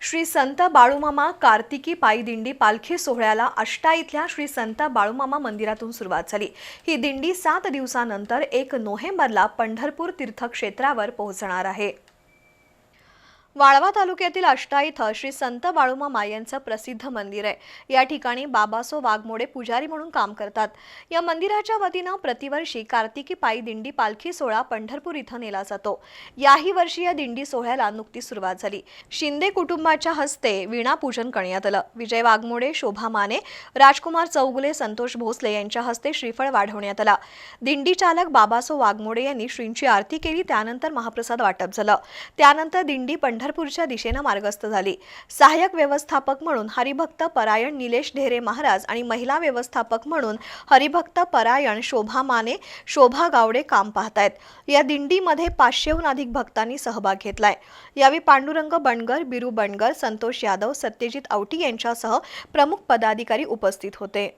श्री संत बाळूमामा कार्तिकी पायी दिंडी पालखी सोहळ्याला आष्टा इथल्या श्री संत बाळूमामा मंदिरातून सुरुवात झाली. ही दिंडी सात दिवसानंतर एक नोव्हेंबरला पंढरपूर तीर्थक्षेत्रावर पोहोचणार आहे. वाळवा तालुक्यातील अष्टा इथं श्री संत बाळूमामा यांचं प्रसिद्ध मंदिर आहे. या ठिकाणी बाबासो वाघमोडे पुजारी म्हणून काम करतात. या मंदिराच्या वतीनं प्रतिवर्षी कार्तिकी पायी दिंडी पालखी सोहळा पंढरपूर इथं नेला जातो. याही वर्षी या दिंडी सोहळ्याला नुकतीच सुरुवात झाली. शिंदे कुटुंबाच्या हस्ते वीणा पूजन करण्यात आलं. विजय वाघमोडे शोभा माने राजकुमार चौगुले संतोष भोसले यांच्या हस्ते श्रीफळ वाढवण्यात आला. दिंडी चालक बाबासो वाघमोडे यांनी श्रींची आरती केली. त्यानंतर महाप्रसाद वाटप झालं. त्यानंतर दिंडी पंढरपूरच्या दिशेनं मार्गस्थ झाली. सहाय्यक व्यवस्थापक म्हणून हरिभक्त परायण निलेश ढेरे महाराज आणि महिला व्यवस्थापक म्हणून हरिभक्त परायण शोभा माने शोभा गावडे काम पाहतायत. या दिंडीमध्ये पाचशेहून अधिक भक्तांनी सहभाग घेतलाय. यावेळी पांडुरंग बणगर बिरू बणगर संतोष यादव सत्यजित आवटी यांच्यासह प्रमुख पदाधिकारी उपस्थित होते.